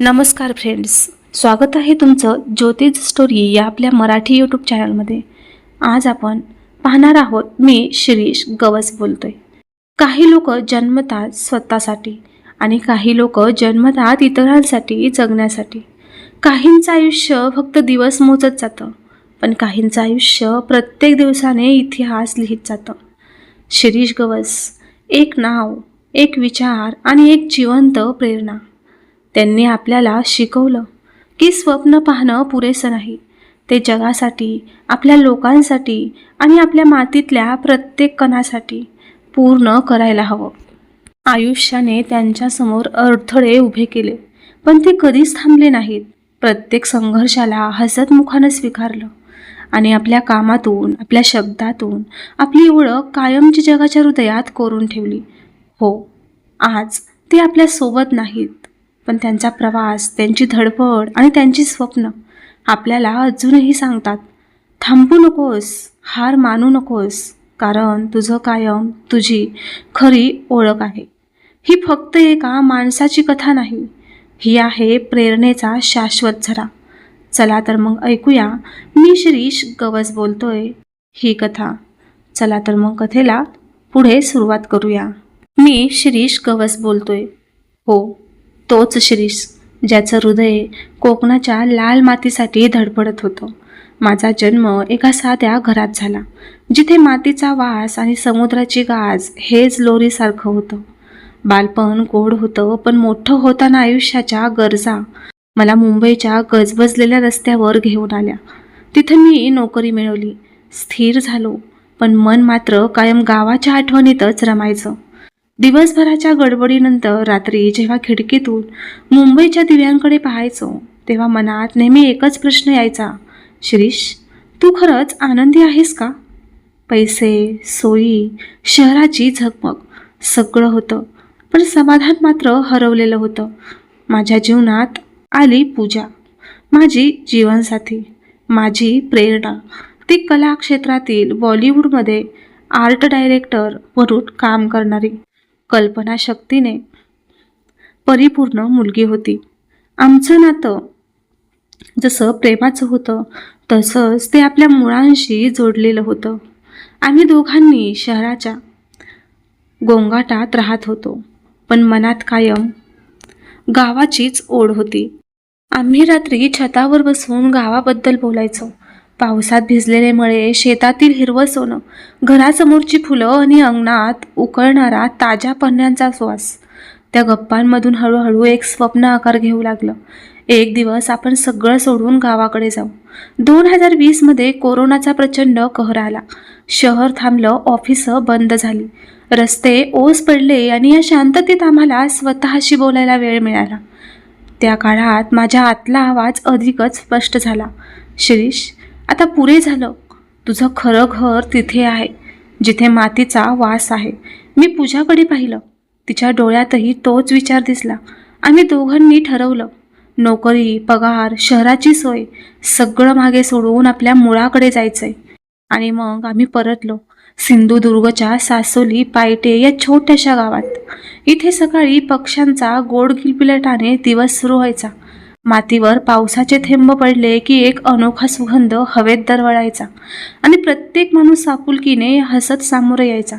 नमस्कार फ्रेंड्स स्वागत आहे तुमचं ज्योतिष स्टोरी या आपल्या मराठी यूट्यूब चॅनलमध्ये आज आपण पाहणार आहोत मी शिरीष गवस बोलतोय. काही लोक जन्मतात स्वतःसाठी आणि काही लोक जन्मतात इतरांसाठी जगण्यासाठी. काहींचं आयुष्य फक्त दिवस मोजत जातं पण काहींचं आयुष्य प्रत्येक दिवसाने इतिहास लिहित जातं. शिरीष गवस एक नाव एक विचार आणि एक जिवंत प्रेरणा. त्यांनी आपल्याला शिकवलं की स्वप्न पाहणं पुरेसं नाही. ते जगासाठी आपल्या लोकांसाठी आणि आपल्या मातीतल्या प्रत्येक कणासाठी पूर्ण करायला हवं. आयुष्याने त्यांच्यासमोर अडथळे उभे केले पण ते कधीच थांबले नाहीत. प्रत्येक संघर्षाला हसतमुखानं स्वीकारलं आणि आपल्या कामातून आपल्या शब्दातून आपली ओळख कायमची जगाच्या हृदयात करून ठेवली. हो आज ते आपल्यासोबत नाहीत. पण त्यांचा प्रवास त्यांची धडपड आणि त्यांची स्वप्न आपल्याला अजूनही सांगतात थांबू नकोस हार मानू नकोस कारण तुझं कायम तुझी खरी ओळख आहे. ही फक्त एका माणसाची कथा नाही ही आहे प्रेरणेचा शाश्वत झरा. चला तर मग ऐकूया मी शिरीष गवस बोलतोय ही कथा. चला तर मग कथेला पुढे सुरुवात करूया. मी शिरीष गवस बोलतोय. हो तोच शिरीष ज्याचं हृदय कोकणाच्या लाल मातीसाठी धडपडत होतं. माझा जन्म एका साध्या घरात झाला जिथे मातीचा वास आणि समुद्राची गाज हेच लोरीसारखं होतं. बालपण गोड होतं पण मोठं होताना आयुष्याच्या गरजा मला मुंबईच्या गजबजलेल्या रस्त्यावर घेऊन आल्या. तिथं मी नोकरी मिळवली स्थिर झालो पण मन मात्र कायम गावाच्या आठवणीतच रमायचं. दिवसभराच्या गडबडीनंतर रात्री जेव्हा खिडकीतून मुंबईच्या दिव्यांकडे पाहायचो तेव्हा मनात नेहमी एकच प्रश्न यायचा शिरीष तू खरंच आनंदी आहेस का? पैसे सोयी शहराची झगमग सगळं होतं पण समाधान मात्र हरवलेलं होतं. माझ्या जीवनात आली पूजा माझी जीवनसाथी माझी प्रेरणा. ती कला क्षेत्रातील बॉलिवूडमध्ये आर्ट डायरेक्टर म्हणून काम करणारी कल्पनाशक्तीने परिपूर्ण मुलगी होती. आमचं नातं जसं प्रेमाचं होतं तसंच ते आपल्या मुळांशी जोडलेलं होतं. आम्ही दोघांनी शहराच्या गोंगाटात राहत होतो पण मनात कायम गावाचीच ओढ होती. आम्ही रात्री छतावर बसून गावाबद्दल बोलायचो. पावसात भिजलेले मळे शेतातील हिरवं सोनं घरासमोरची फुलं आणि अंगणात उकळणारा ताज्या पन्ह्यांचा श्वास त्या गप्पांमधून हळूहळू एक स्वप्न आकार घेऊ लागलं. एक दिवस आपण सगळं सोडून गावाकडे जाऊ. दोन हजार वीसमध्ये कोरोनाचा प्रचंड कहर आला. शहर थांबलं ऑफिसं बंद झाली. रस्ते ओस पडले आणि या शांततेत आम्हाला स्वतःशी बोलायला वेळ मिळाला. त्या काळात माझ्या आतला आवाज अधिकच स्पष्ट झाला. शिरीष आता पुरे झालं. तुझं खरं घर तिथे आहे जिथे मातीचा वास आहे. मी पूजाकडे पाहिलं. तिच्या डोळ्यातही तोच विचार दिसला. आम्ही दोघांनी ठरवलं. नोकरी पगार शहराची सोय सगळं मागे सोडवून आपल्या मुळाकडे जायचंय. आणि मग आम्ही परतलो. सिंधुदुर्गच्या सासोली पायटे या छोट्याशा गावात. इथे सकाळी पक्ष्यांचा गोड गिलपिलटाने दिवस सुरू व्हायचा. मातीवर पावसाचे थेंब पडले की एक अनोखा सुगंध हवेत दरवळायचा आणि प्रत्येक माणूस आपुलकीने हसत सामोरं यायचा.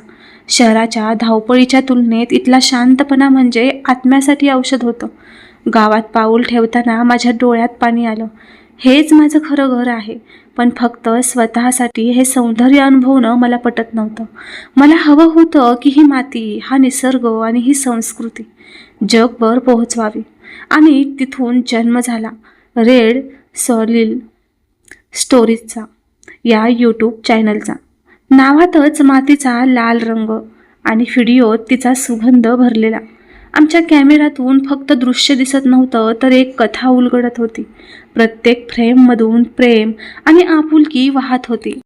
शहराच्या धावपळीच्या तुलनेत इथला शांतपणा म्हणजे आत्म्यासाठी औषध होतं. गावात पाऊल ठेवताना माझ्या डोळ्यात पाणी आलं. हेच माझं खरं घर आहे पण फक्त स्वतःसाठी हे सौंदर्य अनुभवणं मला पटत नव्हतं. मला हवं होतं की ही माती हा निसर्ग आणि ही संस्कृती जगभर पोहोचवावी. आणि तिथून जन्म झाला. रेड सॉलिल स्टोरीजचा या यूट्यूब चॅनलचा नावातच मातीचा लाल रंग आणि व्हिडिओत तिचा सुगंध भरलेला. आमच्या कॅमेऱ्यातून फक्त दृश्य दिसत नव्हतं तर एक कथा उलगडत होती. प्रत्येक फ्रेममधून प्रेम आणि आपुलकी वाहत होती.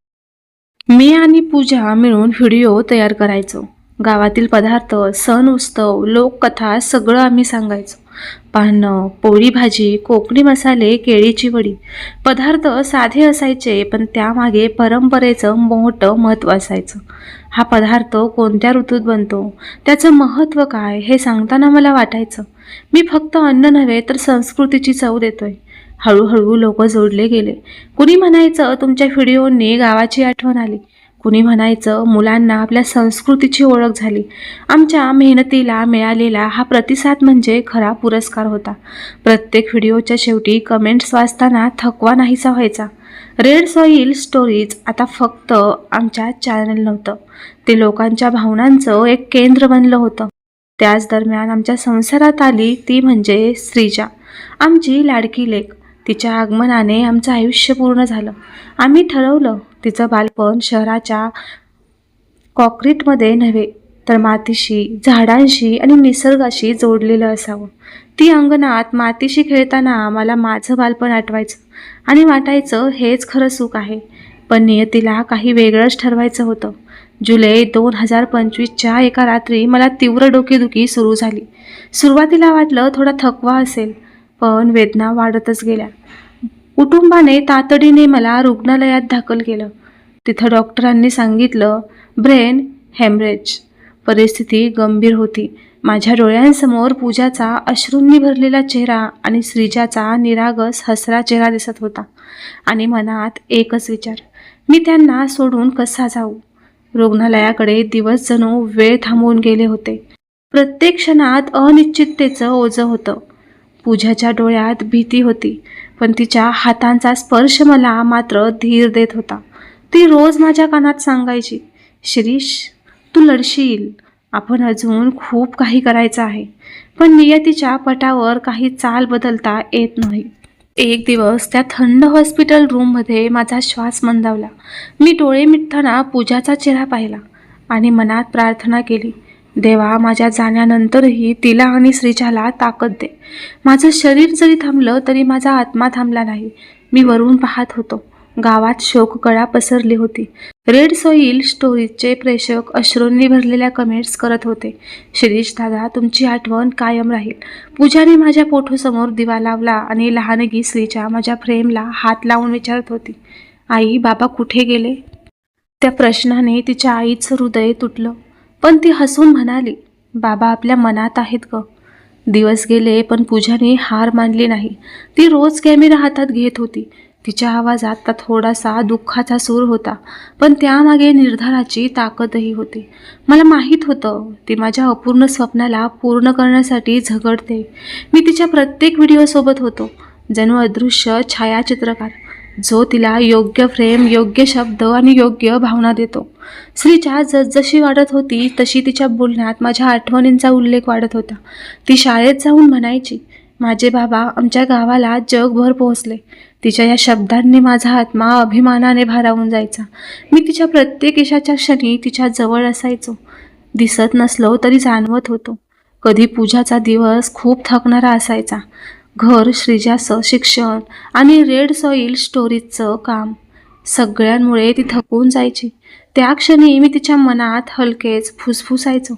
मी आणि पूजा मिळून व्हिडिओ तयार करायचो. गावातील पदार्थ सण उत्सव लोककथा सगळं आम्ही सांगायचो. पाहणं पोळी भाजी कोकणी मसाले केळीची वडी पदार्थ साधे असायचे पण त्यामागे परंपरेचं मोठं महत्त्व असायचं. हा पदार्थ कोणत्या ऋतूत बनतो? त्याचं महत्त्व काय? हे सांगताना मला वाटायचं. मी फक्त अन्न नव्हे तर संस्कृतीची चव देतोय. हळूहळू लोक जोडले गेले. कुणी म्हणायचं तुमच्या व्हिडिओने गावाची आठवण आली. कुणी म्हणायचं मुलांना आपल्या संस्कृतीची ओळख झाली. आमच्या मेहनतीला मिळालेला हा प्रतिसाद म्हणजे खरा पुरस्कार होता. प्रत्येक व्हिडिओच्या शेवटी कमेंट्स वाचताना थकवा नाहीसा व्हायचा. रेड सॉईल स्टोरीज आता फक्त आमच्या चॅनल नव्हतं. ते लोकांच्या भावनांचं एक केंद्र बनलं होतं. त्याच दरम्यान आमच्या संसारात आली ती म्हणजे श्रीजा आमची लाडकी लेख. तिच्या आगमनाने आमचं आयुष्य पूर्ण झालं. आम्ही ठरवलं तिचं बालपण शहराच्या कॉक्रीटमध्ये नव्हे तर मातीशी झाडांशी आणि निसर्गाशी जोडलेलं असावं. ती अंगणात मातीशी खेळताना मला माझं बालपण आठवायचं आणि वाटायचं हेच खरं सुख आहे. पण नियतीला काही वेगळंच ठरवायचं होतं. जुलै दोन हजार पंचवीसच्या एका रात्री मला तीव्र डोकेदुखी सुरू झाली. सुरुवातीला वाटलं थोडा थकवा असेल पण वेदना वाढतच गेल्या. कुटुंबाने तातडीने मला रुग्णालयात दाखल केलं. तिथं डॉक्टरांनी सांगितलं ब्रेन हेमरेज. परिस्थिती गंभीर होती. माझ्या डोळ्यांसमोर पूजाचा अश्रूंनी भरलेला चेहरा आणि श्रीजाचा निरागस हसरा चेहरा दिसत होता. आणि मनात एकच विचार मी त्यांना सोडून कसा जाऊ? रुग्णालयाकडे दिवस जणू वेळ थांबवून गेले होते. प्रत्येक क्षणात अनिश्चिततेचं ओझं होतं. पूजाच्या डोळ्यात भीती होती पण तिच्या हातांचा स्पर्श मला मात्र धीर देत होता. ती रोज माझ्या कानात सांगायची शिरीष तू लढशील. आपण अजून खूप काही करायचं आहे पण नियतीच्या पटावर काही चाल बदलता येत नाही. एक दिवस त्या थंड हॉस्पिटल रूममध्ये माझा श्वास मंदावला. मी डोळे मिटताना पूजाचा चेहरा पाहिला आणि मनात प्रार्थना केली देवा माझ्या जाण्यानंतरही तिला आणि श्रीजाला ताकद दे. माझं शरीर जरी थांबलं तरी माझा आत्मा थांबला नाही. मी वरून पाहत होतो. गावात शोककळा पसरली होती. रेड सोईल स्टोरीजचे प्रेक्षक अश्रूंनी भरलेल्या कमेंट्स करत होते. शिरीष दादा तुमची आठवण कायम राहील. पूजाने माझ्या पोठोसमोर दिवा लावला आणि लहानगी श्रीच्या माझ्या फ्रेमला हात लावून विचारत होती. आई बाबा कुठे गेले? त्या प्रश्नाने तिच्या आईचं हृदय तुटलं. पण ती हसून म्हणाली बाबा आपल्या मनात आहेत ग. दिवस गेले पण पूजाने हार मानली नाही. ती रोज कॅमेरा हातात घेत होती. तिच्या आवाजात आता थोडासा दुःखाचा सूर होता पण त्यामागे निर्धाराची ताकदही होती. मला माहीत होतं ती माझ्या अपूर्ण स्वप्नाला पूर्ण करण्यासाठी झगडते. मी तिच्या प्रत्येक व्हिडिओसोबत होतो. जणू अदृश्य छायाचित्रकार. जो तिला योग्य फ्रेम योग्य शब्द आणि योग्य भावना देतो. स्त्रीच्या जसजशी वाढत होती तशी तिच्या बोलण्यात माझ्या आठवणींचा उल्लेख वाढत होता. ती शाळेत जाऊन म्हणायची माझे बाबा आमच्या गावाला जगभर पोहोचले. तिच्या या शब्दांनी माझा आत्मा अभिमानाने भारावून जायचा. मी तिच्या प्रत्येक यशाच्या क्षणी तिच्या जवळ असायचो. दिसत नसलो तरी जाणवत होतो. कधी पूजाचा दिवस खूप थकणारा असायचा. घर श्रीजाचं शिक्षण आणि रेड सॉईल स्टोरीजचं काम. सगळ्यांमुळे ती थकून जायची. त्या क्षणी मी तिच्या मनात हलकेच फुसफुसायचो.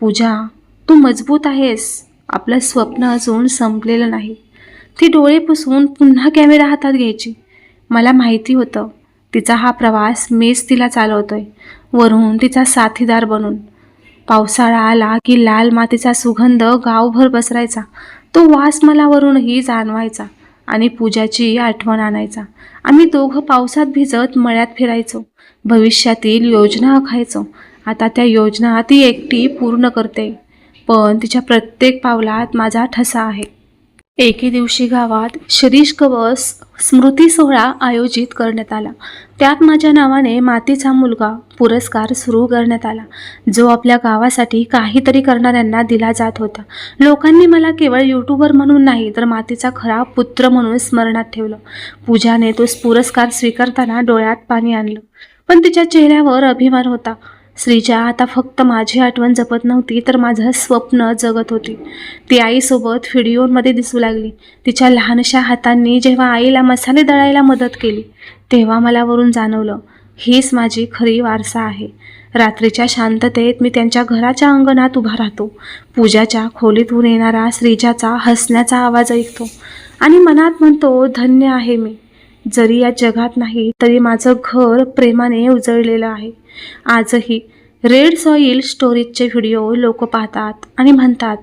पूजा तू मजबूत आहेस. आपलं स्वप्न अजून संपलेलं नाही. ती डोळे पुसून पुन्हा कॅमेरा हातात घ्यायची. मला माहिती होतं. तिचा हा प्रवास मीच तिला चालवतोय. वरून तिचा साथीदार बनून. पावसाळा आला की लाल मातीचा सुगंध गावभर पसरायचा. तो वास मला वरूनही जाणवायचा आणि पूजाची आठवण आणायचा. आम्ही दोघं पावसात भिजत मळ्यात फिरायचो. भविष्यातील योजना आखायचो. आता त्या योजना ती एकटी पूर्ण करते. पण तिच्या प्रत्येक पावलात माझा ठसा आहे. एके दिवशी गावात शिरीष कवस स्मृती सोहळा आयोजित करण्यात आला. त्यात माझ्या नावाने मातीचा मुलगा पुरस्कार सुरू करण्यात आला जो आपल्या गावासाठी काहीतरी करणाऱ्यांना दिला जात होता. लोकांनी मला केवळ यूट्यूबर म्हणून नाही तर मातीचा खरा पुत्र म्हणून स्मरणात ठेवलं. पूजाने तो पुरस्कार स्वीकारताना डोळ्यात पाणी आणलं. पण तिच्या चेहऱ्यावर अभिमान होता. श्रीजा आता फक्त माझी आठवण जपत नव्हती तर माझं स्वप्न जगत होती. ती आईसोबत व्हिडिओमध्ये दिसू लागली. तिच्या लहानशा हातांनी जेव्हा आईला मसाले दळायला मदत केली तेव्हा मला वरून जाणवलं हीच माझी खरी वारसा आहे. रात्रीच्या शांततेत मी त्यांच्या घराच्या अंगणात उभा राहतो. पूजाच्या खोलीतून येणारा श्रीजाचा हसण्याचा आवाज ऐकतो आणि मनात म्हणतो धन्य आहे मी. जरी या जगात नाही तरी माझं घर प्रेमाने उजळलेलं आहे. आजही रेड सॉईल स्टोरीजचे व्हिडिओ लोक पाहतात आणि म्हणतात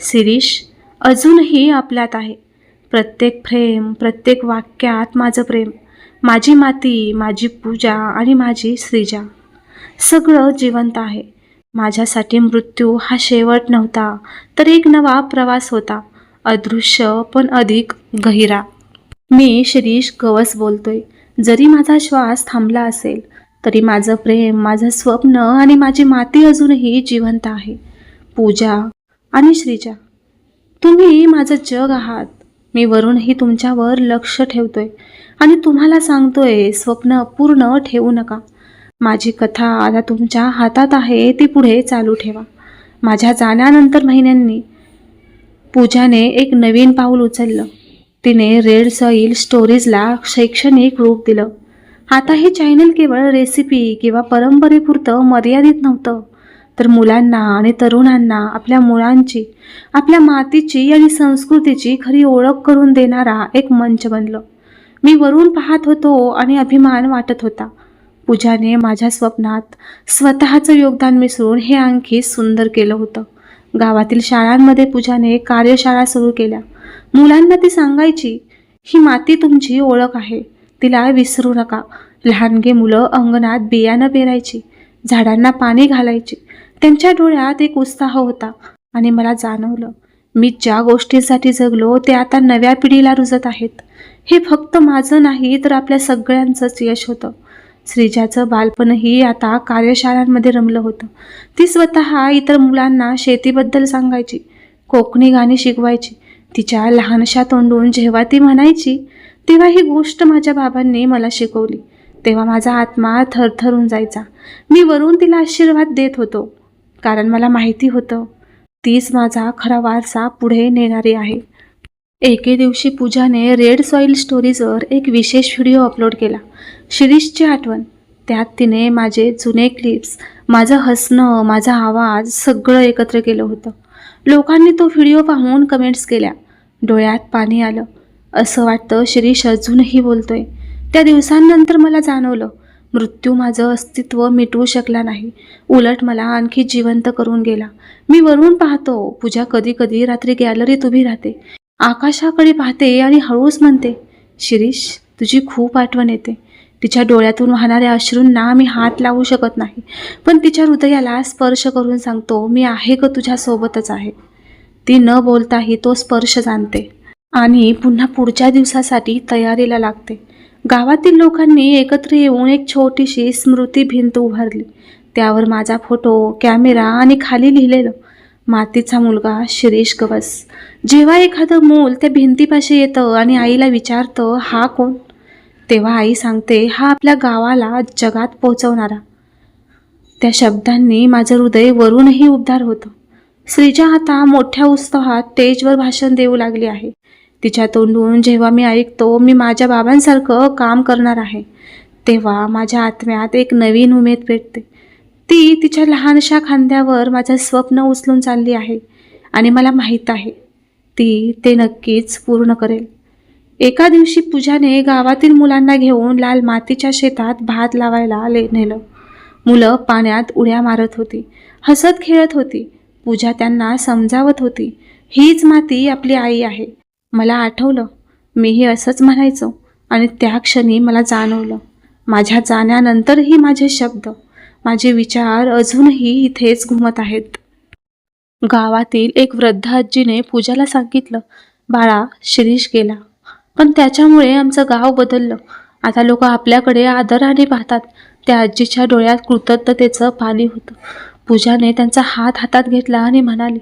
शिरीष अजूनही आपल्यात आहे. प्रत्येक फ्रेम प्रत्येक वाक्यात माझं प्रेम. माझी माती माझी पूजा आणि माझी श्रीजा. सगळं जिवंत आहे. माझ्यासाठी मृत्यू हा शेवट नव्हता तर एक नवा प्रवास होता. अदृश्य पण अधिक गहिरा. मी शिरीष गवस बोलतोय. जरी माझा श्वास थांबला असेल तरी माझं प्रेम माझं स्वप्न आणि माझी माती अजूनही जिवंत आहे. पूजा आणि श्रीजा तुम्ही माझं जग आहात. मी वरूनही तुमच्यावर लक्ष ठेवतोय आणि तुम्हाला सांगतोय स्वप्न पूर्ण ठेवू नका. माझी कथा आता तुमच्या हातात आहे ती पुढे चालू ठेवा. माझ्या जाण्यानंतर महिन्यांनी पूजाने एक नवीन पाऊल उचललं. तिने रेड सॉईल स्टोरीजला शैक्षणिक रूप दिलं. आता हे चॅनल केवळ रेसिपी किंवा परंपरेपुरतं मर्यादित नव्हतं. तर मुलांना आणि तरुणांना आपल्या मुळांची आपल्या मातीची आणि संस्कृतीची खरी ओळख करून देणारा एक मंच बनलं. मी वरून पाहत होतो आणि अभिमान वाटत होता. पूजाने माझ्या स्वप्नात स्वतःचं योगदान मिसळून हे आणखी सुंदर केलं होतं. गावातील शाळांमध्ये पूजाने कार्यशाळा सुरू केल्या. मुलांना ती सांगायची ही माती तुमची ओळख आहे तिला विसरू नका. लहानगे मुलं अंगणात बियाणं पेरायची झाडांना पाणी घालायची. त्यांच्या डोळ्यात एक उत्साह होता आणि मला जाणवलं मी ज्या गोष्टीसाठी जगलो ते आता नव्या पिढीला रुजत आहेत. हे फक्त माझं नाही तर आपल्या सगळ्यांचंच यश होतं. श्रीजाचं बालपणही आता कार्यशाळांमध्ये रमलं होतं. ती स्वतः इतर मुलांना शेतीबद्दल सांगायची कोकणी गाणी शिकवायची तिच्या लहानशा तोंडून जेव्हा ती म्हणायची तेव्हा ही गोष्ट माझ्या बाबांनी मला शिकवली. तेव्हा माझा आत्मा थरथरून जायचा. मी वरून तिला आशीर्वाद देत होतो कारण मला माहिती होतं तीच माझा खरा वारसा पुढे नेणारी आहे. एके दिवशी पूजाने रेड सॉईल स्टोरीजवर एक विशेष व्हिडिओ अपलोड केला. शिरीषची आठवण त्यात तिने माझे जुने क्लिप्स माझं हसणं माझा आवाज सगळं एकत्र केलं होतं. लोकांनी तो व्हिडिओ पाहून कमेंट्स केल्या. डोळ्यात पाणी आलं. असं वाटतं शिरीष अजूनही बोलतोय. त्या दिवसांनंतर मला जाणवलं मृत्यू माझं अस्तित्व मिटवू शकला नाही. उलट मला आणखी जिवंत करून गेला. मी वरून पाहतो पूजा कधी कधी रात्री गॅलरीत उभी राहते. आकाशाकडे पाहते आणि हळूच म्हणते शिरीष तुझी खूप आठवण येते. तिच्या डोळ्यातून वाहणाऱ्या अश्रूंना मी हात लावू शकत नाही. पण तिच्या हृदयाला स्पर्श करून सांगतो मी आहे का तुझ्यासोबतच आहे. ती न बोलताही तो स्पर्श जाणते आणि पुन्हा पुढच्या दिवसासाठी तयारीला लागते. गावातील लोकांनी एकत्र येऊन एक छोटीशी स्मृती भिंत उभारली. त्यावर माझा फोटो कॅमेरा आणि खाली लिहिलेलं मातीचा मुलगा शिरीष गवस. जेव्हा एखादं मूल त्या भिंतीपाशी येतं आणि आईला विचारतं हा कोण? तेव्हा आई सांगते हा आपल्या गावाला जगात पोचवणारा त्या शब्दांनी माझं हृदय वरूनही उद्धार होतं. श्रीजा आता मोठ्या उत्साहात स्टेजवर भाषण देऊ लागली आहे. तिच्या तोंडून जेव्हा मी ऐकतो मी माझ्या बाबांसारखं काम करणार आहे. तेव्हा माझ्या आत्म्यात एक नवीन उमेद पेटते. ती तिच्या लहानशा खांद्यावर माझं स्वप्न उचलून चालली आहे आणि मला माहीत आहे ती ते नक्कीच पूर्ण करेल. एका दिवशी पूजाने गावातील मुलांना घेऊन लाल मातीच्या शेतात भात लावायला ले नेलं. मुलं पाण्यात उड्या मारत होती. हसत खेळत होती. पूजा त्यांना समजावत होती. हीच माती आपली आई आहे. मला आठवलं. मीही असंच म्हणायचो. आणि त्या क्षणी मला जाणवलं. माझ्या जाण्यानंतरही माझे शब्द माझे विचार अजूनही इथेच घुमत आहेत. गावातील एक वृद्ध आजीने पूजाला सांगितलं. बाळा शिरीष गेला. पण त्याच्यामुळे आमचं गाव बदललं. आता लोक आपल्याकडे आदराने पाहतात. त्या आजीच्या डोळ्यात कृतज्ञतेचं पाणी होतं. पूजाने त्यांचा हात हातात घेतला आणि म्हणाली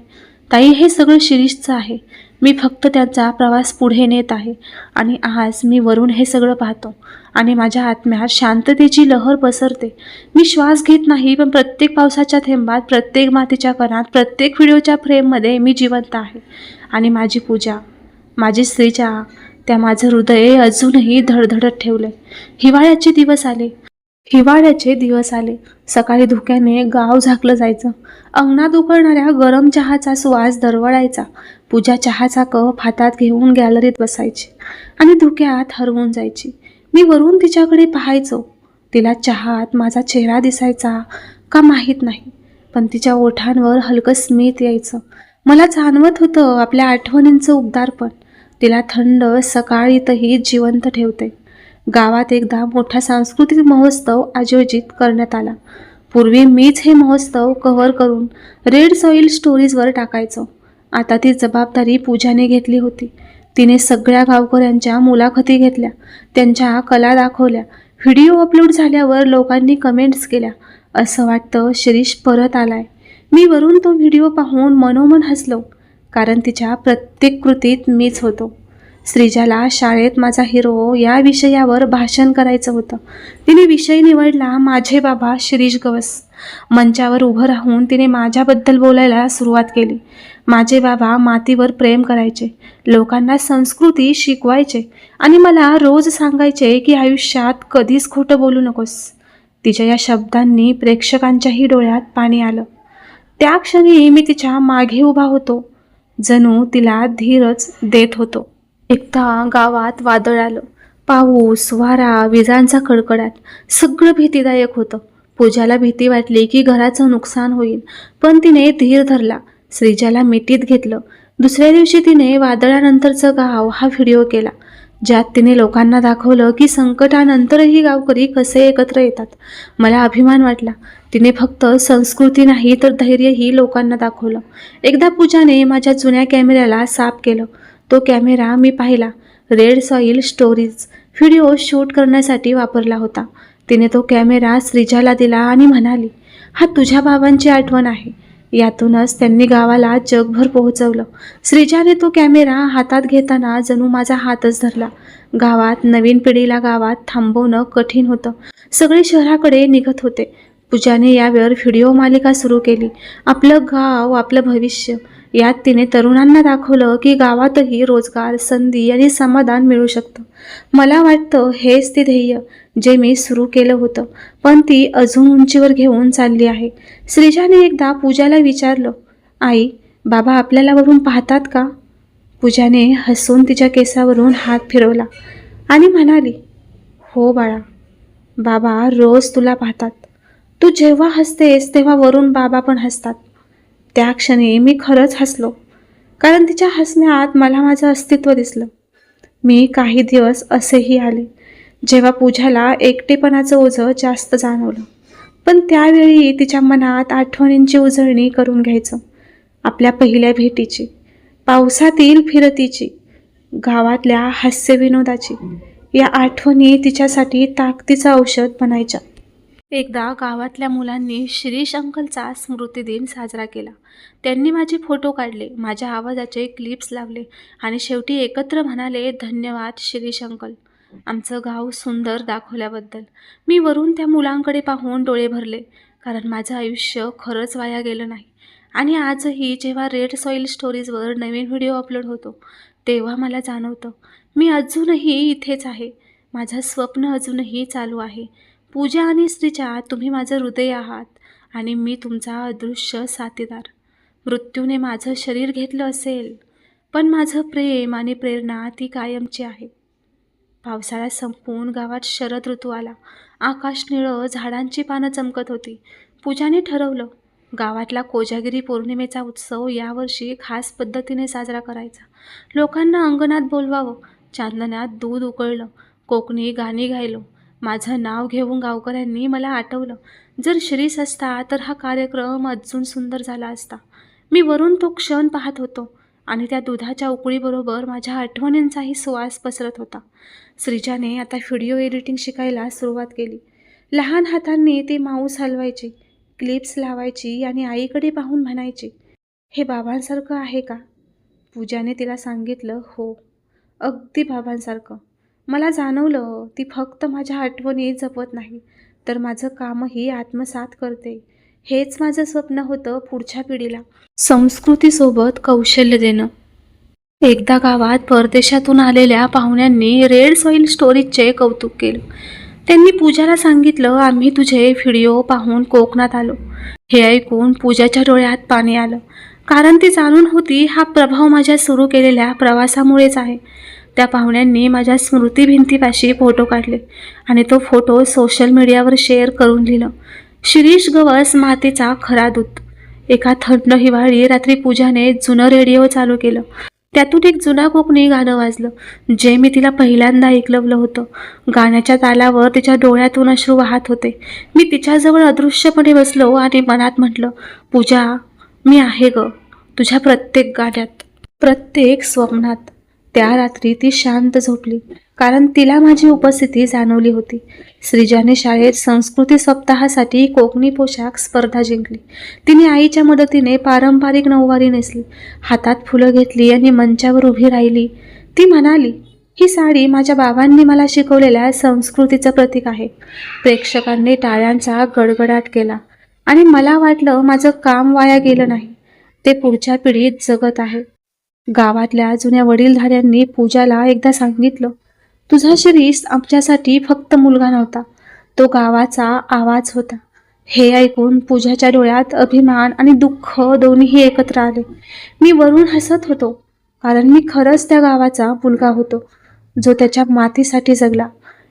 ताई हे सगळं शिरीषचं आहे. मी फक्त त्यांचा प्रवास पुढे नेत आहे. आणि आज मी वरून हे सगळं पाहतो. आणि माझ्या आत्म्यात शांततेची लहर पसरते. मी श्वास घेत नाही पण प्रत्येक पावसाच्या थेंबात प्रत्येक मातीच्या कणात प्रत्येक व्हिडिओच्या फ्रेममध्ये मी जिवंत आहे. आणि माझी पूजा माझी स्त्रीच्या त्या माझं हृदय अजूनही धडधडत ठेवले हिवाळ्याचे दिवस आले. हिवाळ्याचे दिवस आले. सकाळी धुक्याने गाव झाकलं जायचं. अंगणात उकळणाऱ्या गरम चहाचा सुवास दरवळायचा. पूजा चहाचा कप हातात घेऊन गॅलरीत बसायची आणि धुक्यात हरवून जायची. मी वरून तिच्याकडे पाहायचो. तिला चहात माझा चेहरा दिसायचा का माहीत नाही. पण तिच्या ओठांवर हलकं स्मित यायचं. मला जाणवत होतं आपल्या आठवणींचं उबदारपण. तिला थंड सकाळीतही जिवंत ठेवते. गावात एकदा मोठा सांस्कृतिक महोत्सव आयोजित करण्यात आला. पूर्वी मीच हे महोत्सव कव्हर करून रेड सॉईल स्टोरीजवर टाकायचो. आता ती जबाबदारी पूजाने घेतली होती. तिने सगळ्या गावकऱ्यांच्या मुलाखती घेतल्या त्यांच्या कला दाखवल्या व्हिडिओ अपलोड झाल्यावर लोकांनी कमेंट्स केल्या. असं वाटतं शिरीष परत आलाय. मी वरून तो व्हिडिओ पाहून मनोमन हसलो. कारण तिच्या प्रत्येक कृतीत मीच होतो. श्रीजाला शाळेत माझा हिरो या विषयावर भाषण करायचं होतं. तिने विषय निवडला माझे बाबा शिरीष गवस. मंचावर उभं राहून तिने माझ्याबद्दल बोलायला सुरुवात केली. माझे बाबा मातीवर प्रेम करायचे. लोकांना संस्कृती शिकवायचे. आणि मला रोज सांगायचे की आयुष्यात कधीच खोटं बोलू नकोस. तिच्या या शब्दांनी प्रेक्षकांच्याही डोळ्यात पाणी आलं. त्या क्षणी मी तिच्यामागे उभा होतो. जणू तिला धीरच देत होतो. एकदा गावात वादळ आलं. पाऊस वारा विजांचा कडकडाट सगळं भीतीदायक होतं. पूजाला भीती वाटली की घराचं नुकसान होईल पण तिने धीर धरला. श्रीजाला मिठीत घेतलं. दुसऱ्या दिवशी तिने वादळानंतरचं गाव हा व्हिडिओ केला. ज्यात तिने लोकांना दाखवलं की संकटानंतरही गावकरी कसे एकत्र येतात. मला अभिमान वाटला. तिने फक्त संस्कृती नाही तर धैर्यही लोकांना दाखवलं. एकदा पूजाने माझ्या जुन्या कॅमेऱ्याला साफ केलं. तो कॅमेरा मी पाहिला. Red soil stories. Video shoot करण्यासाठी वापरला होता. तिने तो कॅमेरा श्रीजाला दिला आणि म्हणाली हा तुझ्या बाबांची आठवण आहे. यातूनच त्यांनी गावाला जगभर पोहोचवलं. श्रीजाने तो कॅमेरा हातात घेताना जणू माझा हातच धरला. गावात नवीन पिढीला गावात थांबवणं कठीण होतं. सगळे शहराकडे निघत होते. पूजाने यावर व्हिडिओ मालिका सुरू केली. आपलं गाव आपलं भविष्य यात तिने तरुणांना दाखवलं की गावातही रोजगार संधी आणि समाधान मिळू शकतं. मला वाटतं हेच ते ध्येय जे मी सुरू केलं होतं पण ती अजून उंचीवर घेऊन चालली आहे. श्रीजाने एकदा पूजाला विचारलं आई बाबा आपल्याला वरून पाहतात का? पूजाने हसून तिच्या केसावरून हात फिरवला आणि म्हणाली हो बाळा बाबा रोज तुला पाहतात. तू जेव्हा हसतेस तेव्हा वरून बाबा पण हसतात. त्या क्षणी मी खरंच हसलो. कारण तिच्या हसण्यात मला माझं अस्तित्व दिसलं. मी काही दिवस असेही आले जेव्हा पूजाला एकटेपणाचं ओझं जास्त जाणवलं. पण त्यावेळी तिच्या मनात आठवणींची उजळणी करून घ्यायचं. आपल्या पहिल्या भेटीची पावसातील फिरतीची गावातल्या हास्यविनोदाची या आठवणी तिच्यासाठी ताकदीचं औषध बनायच्या. एकदा गावातल्या मुलांनी शिरीष अंकलचा स्मृतिदिन साजरा केला. त्यांनी माझे फोटो काढले माझ्या आवाजाचे क्लिप्स लावले आणि शेवटी एकत्र म्हणाले धन्यवाद शिरीष अंकल. आमचं गाव सुंदर दाखवल्याबद्दल. मी वरून त्या मुलांकडे पाहून डोळे भरले कारण माझं आयुष्य खरंच वाया गेलं नाही. आणि आजही जेव्हा रेड सॉईल स्टोरीजवर नवीन व्हिडिओ अपलोड होतो तेव्हा मला जाणवतं मी अजूनही इथेच आहे. माझं स्वप्न अजूनही चालू आहे. पूजा आणि स्त्रीच्या तुम्ही माझं हृदय आहात आणि मी तुमचा अदृश्य साथीदार. मृत्यूने माझं शरीर घेतलं असेल पण माझं प्रेम आणि प्रेरणा ती कायमची आहे. पावसाळा संपून गावात शरद ऋतू आला. आकाश निळं झाडांची पानं चमकत होती. पूजाने ठरवलं गावातला कोजागिरी पौर्णिमेचा उत्सव यावर्षी खास पद्धतीने साजरा करायचा. लोकांना अंगणात बोलवावं चांदण्यात दूध उकळलं कोकणी गाणी गायलो माझं नाव घेऊन गावकऱ्यांनी मला आठवलं. जर शिरीष असता तर हा कार्यक्रम अजून सुंदर झाला असता. मी वरून तो क्षण पाहत होतो आणि त्या दुधाच्या उकळीबरोबर माझ्या आठवणींचाही सुवास पसरत होता. श्रीजाने आता व्हिडिओ एडिटिंग शिकायला सुरुवात केली. लहान हातांनी ती माऊस हलवायची क्लिप्स लावायची आणि आईकडे पाहून म्हणायची हे बाबांसारखं आहे का? पूजाने तिला सांगितलं हो अगदी बाबांसारखं. मला जाणवलं ती फक्त माझ्या आठवणी जपत नाही तर माझं कामही आत्मसात करते. हेच माझं स्वप्न होतं पुढच्या पिढीला. संस्कृतीसोबत कौशल्य देणं. एकदा गावात परदेशातून आलेल्या पाहुण्यांनी रेड सॉईल स्टोरीजचे कौतुक केलं. त्यांनी पूजाला सांगितलं आम्ही तुझे व्हिडिओ पाहून कोकणात आलो. हे ऐकून पूजाच्या डोळ्यात पाणी आलं. कारण ती जाणून होती हा प्रभाव माझ्या सुरू केलेल्या प्रवासामुळेच आहे. त्या पाहुण्यांनी माझ्या स्मृतीभिंतीपाशी फोटो काढले आणि तो फोटो सोशल मीडियावर शेअर करून लिहिलं. शिरीष गवस मातेचा खरा दूत. एका थंड हिवाळी रात्री पूजाने जुनं रेडिओ चालू केलं. त्यातून एक जुना कोकणी गाणं वाजलं जे मी तिला पहिल्यांदा ऐकलवलं होतं. गाण्याच्या तालावर तिच्या डोळ्यातून अश्रू वाहत होते. मी तिच्याजवळ अदृश्यपणे बसलो आणि मनात म्हटलं पूजा मी आहे ग तुझ्या प्रत्येक गाण्यात प्रत्येक स्वप्नात. त्या रात्री ती शांत झोपली कारण तिला माझी उपस्थिती जाणवली होती. श्रीजाने शाळेत संस्कृती सप्ताहासाठी कोकणी पोशाख स्पर्धा जिंकली. तिने आईच्या मदतीने पारंपरिक नऊवारी नेसली. हातात फुलं घेतली आणि मंचावर उभी राहिली. ती म्हणाली ही साडी माझ्या बाबांनी मला शिकवलेल्या संस्कृतीचं प्रतीक आहे. प्रेक्षकांनी टाळ्यांचा गडगडाट केला आणि मला वाटलं माझं काम वाया गेलं नाही. ते पुढच्या पिढीत जगत आहे. गावातल्या जुन्या वडीलधाऱ्यांनी पूजाला एकदा सांगितलं तुझा शिरीष आमच्यासाठी फक्त मुलगा नव्हता. तो गावाचा आवाज होता. हे ऐकून पूजाच्या डोळ्यात अभिमान आणि दुःख दोन्हीही एकत्र आले. मी वरून हसत होतो कारण मी खरंच त्या गावाचा मुलगा होतो जो त्याच्या मातीसाठी जगला.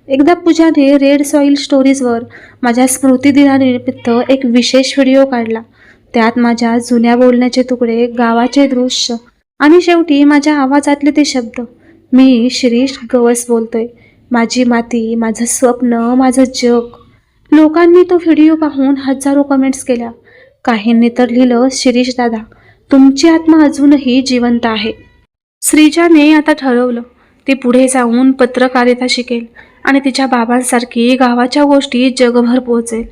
एकदा पूजाने रेड सॉईल स्टोरीजवर माझ्या स्मृतिदिनानिमित्त एक विशेष व्हिडिओ काढला. त्यात माझ्या जुन्या बोलण्याचे तुकडे गावाचे दृश्य आणि शेवटी माझ्या आवाजातले ते शब्द. मी शिरीष गवस बोलतोय. माझी माती माझं स्वप्न माझं जग. लोकांनी तो व्हिडिओ पाहून हजारो कमेंट्स केल्या. काहींनी तर लिहिलं शिरीष दादा तुमची आत्मा अजूनही जिवंत आहे. श्रीजाने आता ठरवलं ती पुढे जाऊन पत्रकारिता शिकेल आणि तिच्या बाबांसारखी गावाच्या गोष्टी जगभर पोहोचेल.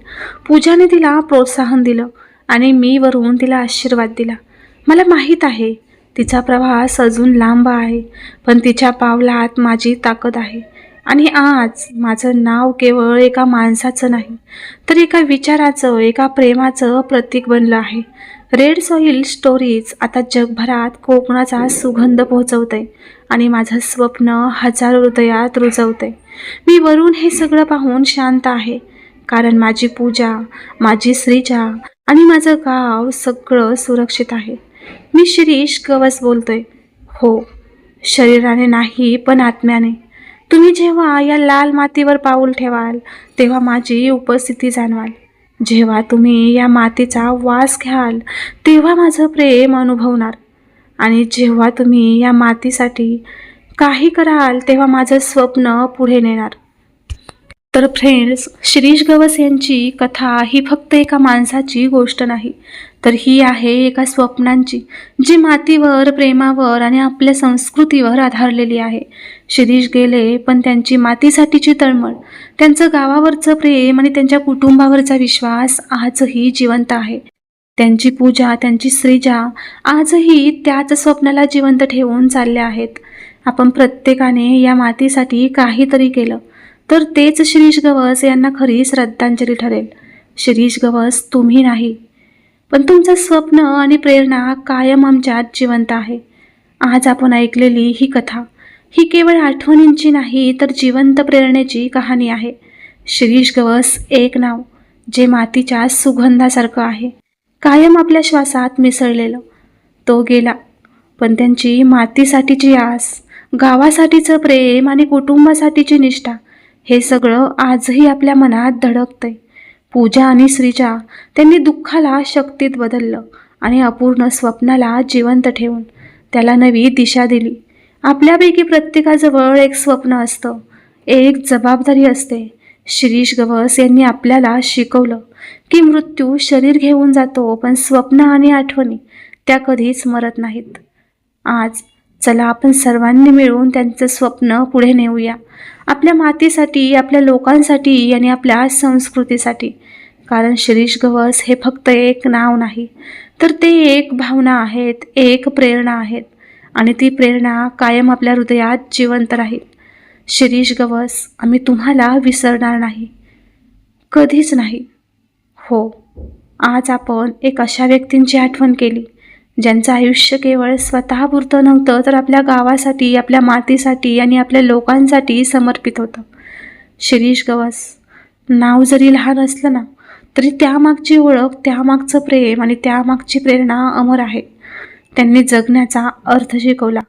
पूजाने तिला प्रोत्साहन दिलं आणि मी वरून तिला आशीर्वाद दिला. मला माहीत आहे तिचा प्रवास अजून लांब आहे पण तिच्या पावलात माझी ताकद आहे. आणि आज माझं नाव केवळ एका माणसाचं नाही तर एका विचाराचं एका प्रेमाचं प्रतीक बनलं आहे. रेड सॉईल स्टोरीज आता जगभरात कोकणाचा सुगंध पोहोचवते आणि माझं स्वप्न हजारो हृदयात रुजवते. मी वरून हे सगळं पाहून शांत आहे कारण माझी पूजा माझी श्रीजा आणि माझं गाव सगळं सुरक्षित आहे. मी शिरीष गवस बोलतोय. हो शरीराने नाही पण आत्म्याने. तुम्ही जेव्हा या लाल मातीवर पाऊल ठेवाल तेव्हा माझी उपस्थिती जाणवाल. जेव्हा तुम्ही या मातीचा वास घ्याल तेव्हा माझं प्रेम अनुभवणार. आणि जेव्हा तुम्ही या मातीसाठी काही कराल तेव्हा माझं स्वप्न पुढे नेणार. तर फ्रेंड्स शिरीष गवस यांची कथा ही फक्त एका माणसाची गोष्ट नाही तर ही आहे एका स्वप्नांची जी मातीवर प्रेमावर आणि आपल्या संस्कृतीवर आधारलेली आहे. शिरीष गेले पण त्यांची मातीसाठीची तळमळ त्यांचं गावावरचं प्रेम आणि त्यांच्या कुटुंबावरचा विश्वास आजही जिवंत आहे. त्यांची पूजा त्यांची श्रीजा आजही त्याच स्वप्नाला जिवंत ठेवून चालल्या आहेत. आपण प्रत्येकाने या मातीसाठी काहीतरी केलं तर तेच शिरीष गवस यांना खरी श्रद्धांजली ठरेल. शिरीष गवस तुम्ही नाही. पण तुमचं स्वप्न आणि प्रेरणा कायम आमच्यात जिवंत आहे. आज आपण ऐकलेली ही कथा ही केवळ आठवणींची नाही तर जिवंत प्रेरणेची कहाणी आहे. शिरीष गवस एक नाव जे मातीच्या सुगंधासारखं आहे. कायम आपल्या श्वासात मिसळलेलं. तो गेला पण त्यांची मातीसाठीची आस गावासाठीचं प्रेम आणि कुटुंबासाठीची निष्ठा हे सगळं आजही आपल्या मनात धडकतंय. पूजा आणि श्रीजा त्यांनी दुःखाला शक्तीत बदललं आणि अपूर्ण स्वप्नाला जिवंत ठेवून त्याला नवी दिशा दिली. आपल्यापैकी प्रत्येकाजवळ एक स्वप्न असतं. एक जबाबदारी असते. शिरीष गवस यांनी आपल्याला शिकवलं की मृत्यू शरीर घेऊन जातो पण स्वप्न आणि आठवणी त्या कधीच मरत नाहीत. आज चला आपण सर्वांनी मिळून त्यांचं स्वप्न पुढे नेऊया. आपल्या मातीसाठी आपल्या लोकांसाठी आणि आपल्या संस्कृतीसाठी. कारण शिरीष गवस हे फक्त एक नाव नाही तर ते एक भावना आहेत एक प्रेरणा आहेत. आणि ती प्रेरणा कायम आपल्या हृदयात जिवंत राहील. शिरीष गवस आम्ही तुम्हाला विसरणार नाही. कधीच नाही. हो आज आपण एक अशा व्यक्तींची आठवण केली. ज्यांचं आयुष्य केवळ स्वतःपुरतं नव्हतं तर आपल्या गावासाठी आपल्या मातीसाठी आणि आपल्या लोकांसाठी समर्पित होतं. शिरीष गवस नाव जरी लहान असलं ना तरी त्यामागची ओळख त्यामागचं प्रेम आणि त्यामागची प्रेरणा अमर आहे. त्यांनी जगण्याचा अर्थ शिकवला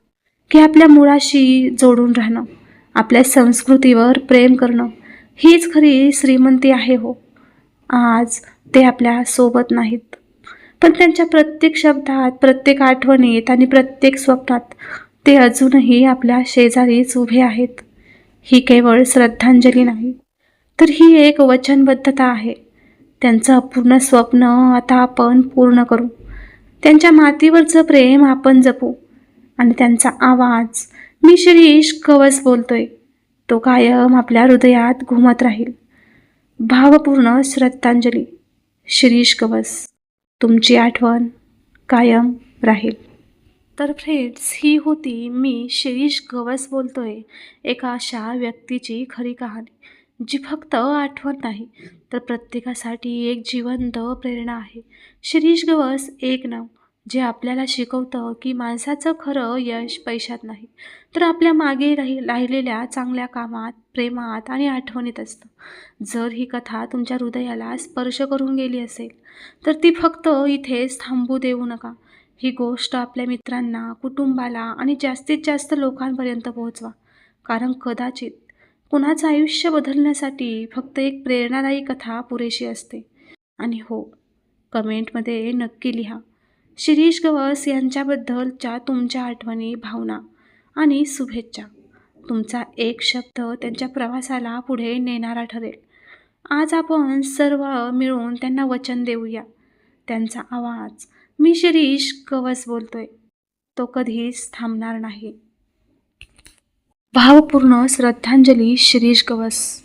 की आपल्या मुळाशी जोडून राहणं आपल्या संस्कृतीवर प्रेम करणं हीच खरी श्रीमंती आहे हो. आज ते आपल्यासोबत नाहीत. पण त्यांच्या प्रत्येक शब्दात प्रत्येक आठवणीत आणि प्रत्येक स्वप्नात ते अजूनही आपल्या शेजारीच उभे आहेत. ही केवळ श्रद्धांजली नाही तर ही एक वचनबद्धता आहे. त्यांचं अपूर्ण स्वप्न आता आपण पूर्ण करू. त्यांच्या मातीवरचं प्रेम आपण जपू. आणि त्यांचा आवाज मी शिरीष कवच बोलतोय तो कायम आपल्या हृदयात घुमत राहील. भावपूर्ण श्रद्धांजली शिरीष कवस तुमची आठवण कायम राहील. तर फ्रेंड्स ही होती मी शिरीष गवस बोलतोय एका अशा व्यक्तीची खरी कहाणी जी फक्त आठवण नाही तर प्रत्येकासाठी एक जिवंत प्रेरणा आहे. शिरीष गवस एक नाव जे आपल्याला शिकवतं की माणसाचं खरं यश पैशात नाही तर आपल्या मागे राही राहिलेल्या चांगल्या कामात प्रेमात आणि आठवणीत असतं. जर ही कथा तुमच्या हृदयाला स्पर्श करून गेली असेल तर ती फक्त इथेच थांबू देऊ नका. ही गोष्ट आपल्या मित्रांना कुटुंबाला आणि जास्तीत जास्त लोकांपर्यंत पोहोचवा. कारण कदाचित कुणाचं आयुष्य बदलण्यासाठी फक्त एक प्रेरणादायी कथा पुरेशी असते. आणि हो कमेंटमध्ये नक्की लिहा. शिरीष गवस यांच्याबद्दलच्या तुमच्या आठवणी भावना आणि शुभेच्छा. तुमचा एक शब्द त्यांच्या प्रवासाला पुढे नेणारा ठरेल. आज आपण सर्व मिळून त्यांना वचन देऊया. त्यांचा आवाज मी शिरीष कवस बोलतोय. तो कधीच थांबणार नाही. भावपूर्ण श्रद्धांजली शिरीष कवस